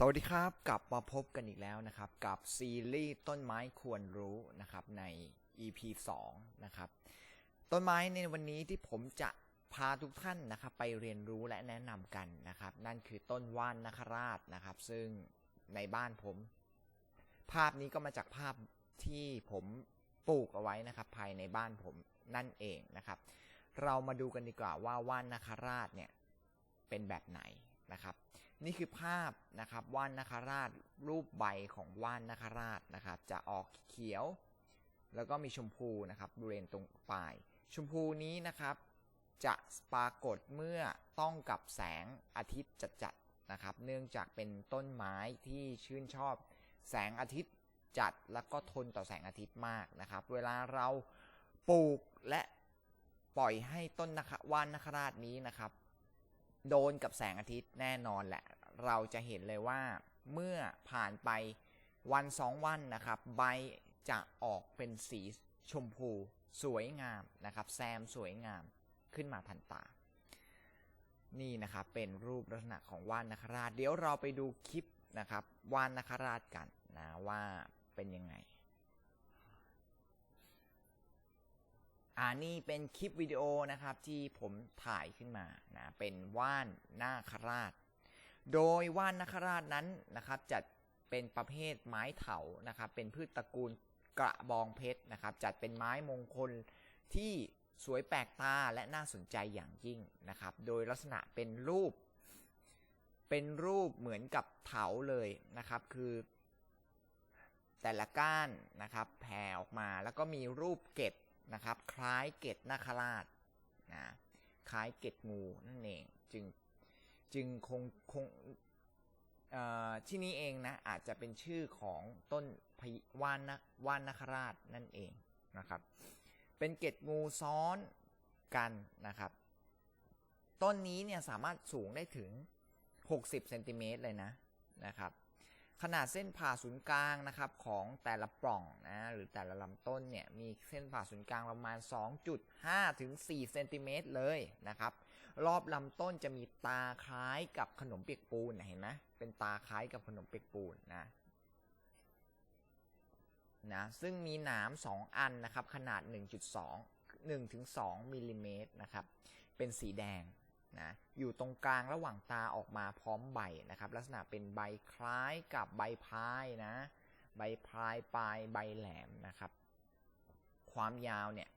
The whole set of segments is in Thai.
สวัสดีครับกลับมาพบกันอีกแล้วนะครับ กับซีรีส์ต้นไม้ควรรู้นะครับใน EP 2นะครับต้นไม้ในวันนี้ที่ผมจะพาทุกท่านนะครับไปเรียนรู้และแนะนำกันนะครับ นั่นคือต้นว่านนาคราชนะครับ ซึ่งในบ้านผม ภาพนี้ก็มาจากภาพที่ผมปลูกเอาไว้นะครับ ภายในบ้านผมนั่นเองนะครับ เรามาดูกันดีกว่าว่าว่านนาคราชเนี่ยเป็นแบบไหน นะครับ นี่คือภาพนะครับว่านนาคราชรูปใบของว่านนาคราชนะครับ จะออกเขียว แล้วก็มีชมพูนะครับบริเวณตรงปลาย ชมพูนี้นะครับ จะปรากฏเมื่อต้องกับแสงอาทิตย์จัดๆนะครับ เนื่องจากเป็นต้นไม้ที่ชื่นชอบ แสงอาทิตย์จัดแล้วก็ทนต่อแสงอาทิตย์มากนะครับ เวลาเราปลูกและปล่อยให้ต้นนะคะว่านนาคราชนี้นะครับ โดนกับแสงอาทิตย์แน่นอนแหละ เราจะเห็นเลยว่าเมื่อผ่านไปวันสองวันนะครับ ใบจะออกเป็นสีชมพูสวยงามนะครับ แซมสวยงามขึ้นมาทันตา นี่นะครับเป็นรูปลักษณะของว่านนคราช เดี๋ยวเราไปดูคลิปนะครับว่านนคราชกันนะว่าเป็นยังไง อ่านี่เป็นคลิปวิดีโอนะครับที่ผมถ่ายขึ้นมานะเป็นว่านนาคราช โดยว่านนาคราชนั้นนะครับจัดเป็นประเภทไม้เถานะครับเป็นพืชตระกูลกระบองเพชรนะครับจัดเป็นไม้มงคลที่สวยแปลกตาและน่าสนใจอย่างยิ่งนะครับ โดยลักษณะเป็นรูป เป็นรูปเหมือนกับเถาเลยนะครับ คือ แต่ละก้านนะครับแผ่ออกมาแล้วก็มีรูปเกต นะครับ คล้ายเกตนาคราชนะคล้ายเกตงูนั่นเองจึงจึงคงคงที่นี้เองนะอาจจะเป็นชื่อของต้นพว่านนว่านนาคราชนั่นเองนะครับ เป็นเกตงูซ้อนกันนะครับ ต้นนี้เนี่ยสามารถสูงได้ถึง 60เซนติเมตรเลยนะนะครับ ขนาดเส้นผ่าศูนย์กลางนะครับของแต่ละปล่องนะหรือแต่ละลำต้นเนี่ยมีเส้นผ่าศูนย์กลางประมาณ 2.5 ถึง 4 เซนติเมตรเลยนะครับ รอบลำต้นจะมีตาคล้ายกับขนมเปียกปูนเห็นไหมเป็นตาคล้ายกับขนมเปียกปูนนะนะซึ่งมีหนาม 2 อันนะครับขนาด 1.2 1ถึง2มิลลิเมตรนะครับเป็นสีแดง นะอยู่ตรงกลางระหว่างตาออกมาพร้อมใบนะครับลักษณะเป็นใบคล้ายกับใบพายนะใบพายปลายใบแหลมนะครับ ความยาวเนี่ย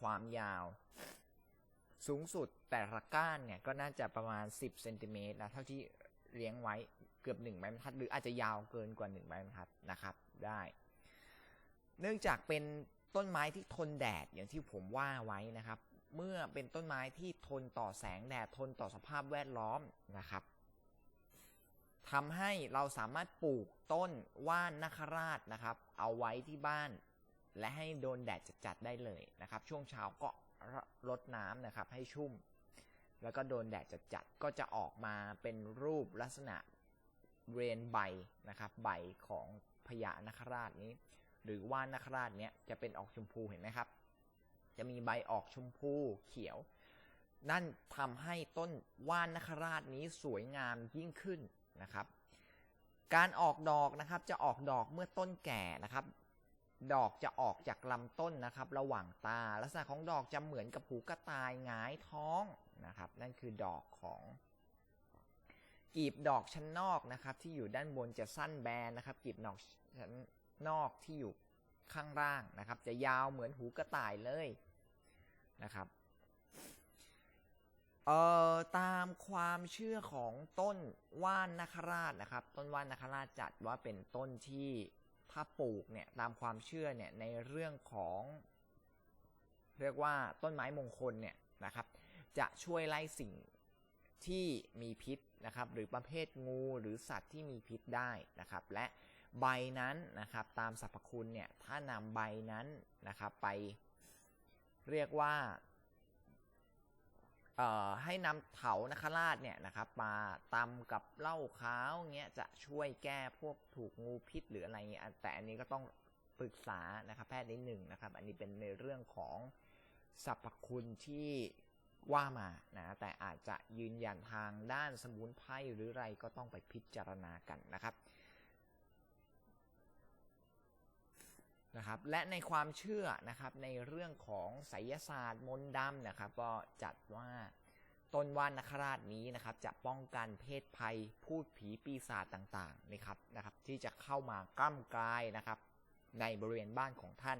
ความยาว สูงสุดแต่ละก้านเนี่ยก็น่าจะประมาณ 10เซนติเมตรนะเท่าที่เลี้ยงไว้เกือบ1ไม้บรรทัด หรืออาจจะยาวเกินกว่า1ไม้บรรทัดนะครับได้ เนื่องจากเป็นต้นไม้ที่ทนแดดอย่างที่ผมว่าไว้นะครับ เมื่อเป็นต้นไม้ที่ทนต่อแสงแดดทนต่อสภาพแวดล้อมนะครับทำให้เราสามารถปลูกต้นว่านนคราชนะครับ เอาไว้ที่บ้าน และให้โดนแดดจัดๆได้เลยนะครับ ช่วงเช้าก็รดน้ำนะครับให้ชุ่ม แล้วก็โดนแดดจัดๆก็จะออกมาเป็นรูปลักษณะเรนใบนะครับ ใบของพญานคราชนี้ หรือว่านนคราชเนี้ยจะเป็นออกชมพูเห็นไหมครับ จะมีใบออกชมพูเขียว นั่นทำให้ต้นว่านนคราชนี้สวยงามยิ่งขึ้นนะครับ การออกดอกนะครับจะออกดอกเมื่อต้นแก่นะครับ ดอกจะออกจากลำต้นนะครับ ระหว่างตาลักษณะของดอกจะเหมือนกับหูกระต่ายงายท้องนะครับ นั่นคือดอกของกีบดอกชั้นนอกนะครับ ที่อยู่ด้านบนจะสั้นแบนนะครับกีบดอกชั้นนอกที่อยู่ข้างล่างนะครับ จะยาวเหมือนหูกระต่ายเลย นะครับเอ่อตามความเชื่อของต้นว่านนาคราชนะครับ ต้นว่านนาคราชจัดว่าเป็นต้นที่ถ้าปลูกเนี่ยตามความเชื่อเนี่ยในเรื่องของ เรียกว่าต้นไม้มงคลเนี่ยนะครับ จะช่วยไล่สิ่งที่มีพิษนะครับ หรือประเภทงูหรือสัตว์ที่มีพิษได้นะครับ และใบนั้นนะครับตามสรรพคุณเนี่ยถ้านำใบนั้นนะครับไป เรียกว่าให้นำเถานาคราชเนี่ยนะครับมาตำกับเหล้าขาวเงี้ยจะช่วยแก้พวกถูกงูพิษหรืออะไรเงี้ยแต่อันนี้ก็ต้องปรึกษานะครับแพทย์นิดหนึ่งนะครับ อันนี้เป็นในเรื่องของสรรพคุณที่ว่ามานะแต่อาจจะยืนยันทางด้านสมุนไพรหรือไรก็ต้องไปพิจารณากันนะครับ นะครับและในความเชื่อนะครับในเรื่องของไสยศาสตร์มนต์ดำนะครับ ก็จัดว่าต้นว่านนคราชนี้นะครับ จะป้องกันเพศภัยพูดผีปีศาจต่างๆนะครับนะครับ ที่จะเข้ามากล้ำกลายนะครับ ในบริเวณบ้านของท่าน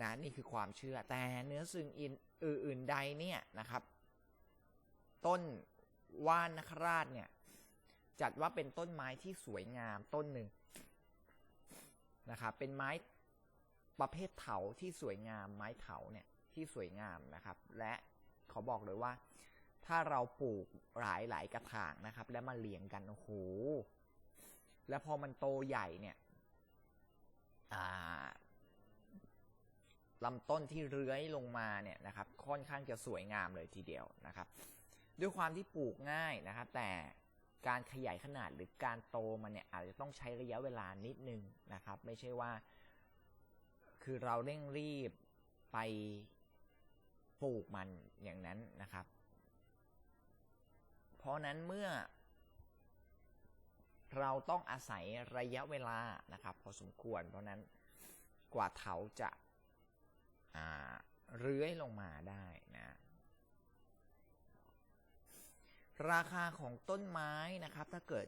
นะนี่คือความเชื่อแต่เนื้อสิ่งอื่นใดเนี่ยนะครับ ต้นว่านนคราชเนี่ยจัดว่าเป็นต้นไม้ที่สวยงามต้นหนึ่งนะครับเป็นไม้ ประเภทเถาที่สวยงามไม้เถาเนี่ยที่สวยงามนะครับ และเขาบอกเลยว่า ถ้าเราปลูกหลายหลายกระถางนะครับ แล้วมาเลี้ยงกันโอ้โหแล้วพอมันโตใหญ่เนี่ยลำต้นที่เลื้อยลงมาเนี่ยนะครับ ค่อนข้างจะสวยงามเลยทีเดียวนะครับ ด้วยความที่ปลูกง่ายนะครับ แต่การขยายขนาดหรือการโตมันเนี่ยอาจจะต้องใช้ระยะเวลานิดนึงนะครับ ไม่ใช่ว่า คือเราเร่งรีบไปปลูกมันอย่างนั้นนะครับ เพราะนั้นเมื่อ เราต้องอาศัยระยะเวลานะครับ พอสมควร เพราะนั้นกว่าเถาจะเลื้อยลงมาได้นะราคาของต้นไม้นะครับ ถ้าเกิด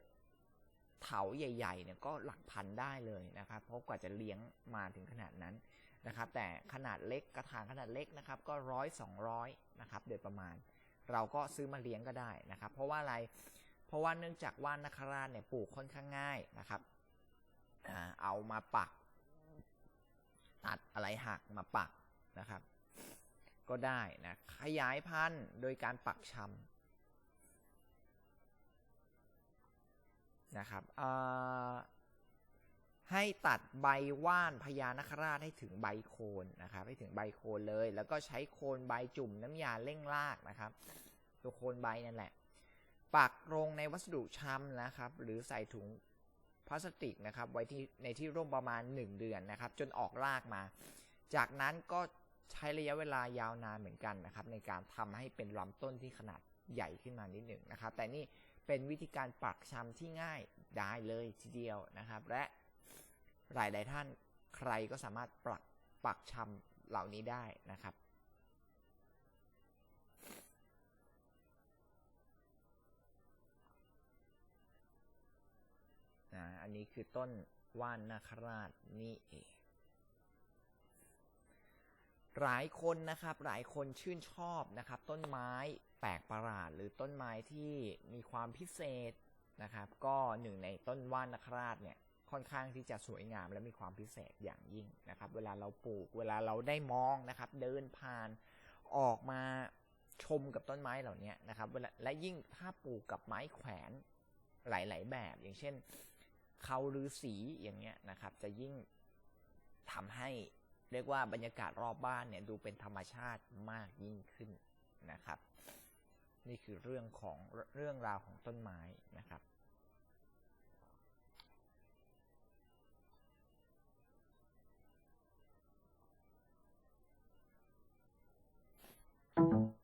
เถาใหญ่ๆเนี่ยก็หลักพันได้เลยนะครับ เพราะกว่าจะเลี้ยงมาถึงขนาดนั้นนะครับ แต่ขนาดเล็กกระถางขนาดเล็กนะครับ ก็ร้อยสองร้อยนะครับโดยประมาณ เราก็ซื้อมาเลี้ยงก็ได้นะครับ เพราะว่าอะไรเพราะว่าเนื่องจากว่านักราชเนี่ยปลูกค่อนข้างง่ายนะครับเอามาปัก ตัดอะไรหักมาปักนะครับ ก็ได้นะขยายพันธุ์โดยการปักชำ นะครับให้ตัดใบว่านพญานคราชให้ถึงใบโคนนะครับให้ถึงใบโคนเลย แล้วก็ใช้โคนใบจุ่มน้ำยาเร่งรากนะครับ ตัวโคนใบนั่นแหละ ปักลงในวัสดุช้ำนะครับ หรือใส่ถุงพลาสติกนะครับ ไว้ที่ในที่ร่มประมาณ 1 เดือนนะครับ จนออกรากมา จากนั้นก็ใช้ระยะเวลายาวนานเหมือนกันนะครับ ในการทำให้เป็นลำต้นที่ขนาดใหญ่ขึ้นมานิดหนึ่งนะครับ แต่นี่ เป็นวิธีการปักชำที่ง่ายได้เลยทีเดียวนะครับ และหลายหลายท่านใครก็สามารถปักปักชำเหล่านี้ได้นะครับนะอันนี้คือต้นว่านนาคราชนี่เอง หลายคนนะครับหลายคนชื่นชอบนะครับ ต้นไม้แปลกประหลาด หรือต้นไม้ที่มีความพิเศษนะครับ ก็หนึ่งในต้นว่านนคราชเนี่ยค่อนข้างที่จะสวยงามและมีความพิเศษอย่างยิ่งนะครับ เวลาเราปลูกเวลาเราได้มองนะครับ เดินผ่านออกมาชมกับต้นไม้เหล่านี้นะครับเวลาและยิ่งถ้าปลูกกับไม้แขวนหลาย ๆ แบบ อย่างเช่นเขาหรือสีอย่างเงี้ยนะครับ จะยิ่งทำให้ เรียกว่าบรรยากาศรอบบ้านเนี่ยดูเป็นธรรมชาติมากยิ่งขึ้นนะครับ นี่คือเรื่องของเรื่องราวของต้นไม้นะครับครั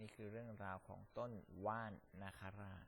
นี่คือเรื่องราวของต้นว่านนาคาราช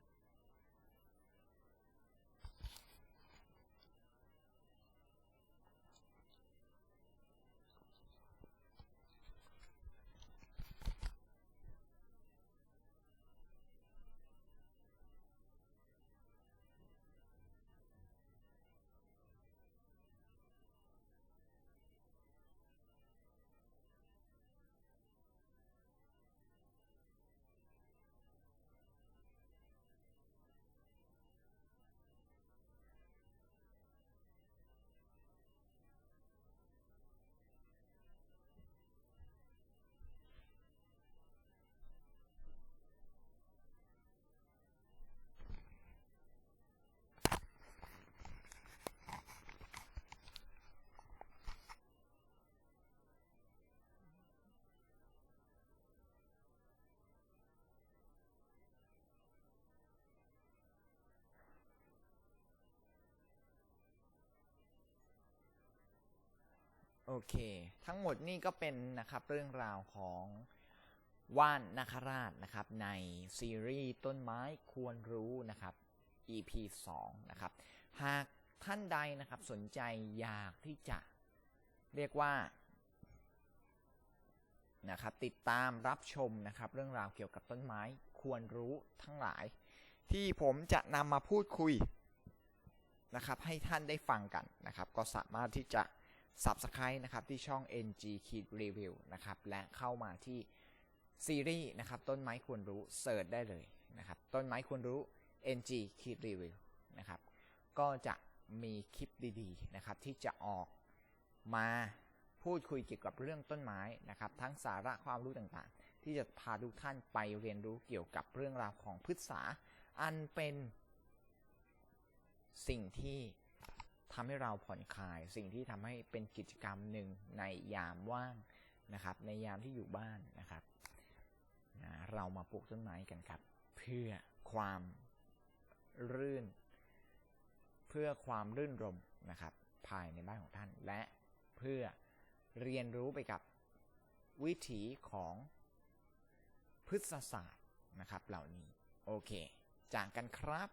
โอเค ทั้งหมดนี่ก็เป็นนะครับเรื่องราวของว่านนาคราชนะครับ ในซีรีส์ต้นไม้ควรรู้นะครับ EP 2นะครับ หากท่านใดนะครับสนใจอยากที่จะเรียกว่านะครับติดตามรับชมนะครับ เรื่องราวเกี่ยวกับต้นไม้ควรรู้ทั้งหลาย ที่ผมจะนำมาพูดคุยนะครับ ให้ท่านได้ฟังกันนะครับ ก็สามารถที่จะ Subscribe นะครับที่ช่อง NG Kid Review นะครับและเข้ามาที่ซีรีส์นะครับต้นไม้ควรรู้เสิร์ชได้เลยนะครับต้นไม้ควรรู้ NG Kid Review นะครับก็จะมีคลิปดีๆนะครับที่จะออกมาพูดคุยเกี่ยวกับเรื่องต้นไม้นะครับทั้งสาระความรู้ต่างๆ ที่จะพาทุกท่านไปเรียนรู้เกี่ยวกับเรื่องราวของพฤกษา อันเป็นสิ่งที่ ทำให้เราผ่อนคลาย สิ่งที่ทำให้เป็นกิจกรรมหนึ่งในยามว่างนะครับ ในยามที่อยู่บ้านนะครับนะเรามาปลูกต้นไม้กันครับ เพื่อความรื่น เพื่อความรื่นรมนะครับ ภายในบ้านของท่าน และเพื่อเรียนรู้ไปกับวิถีของพฤกษศาสตร์นะครับ เหล่านี้ โอเค จากกันครับ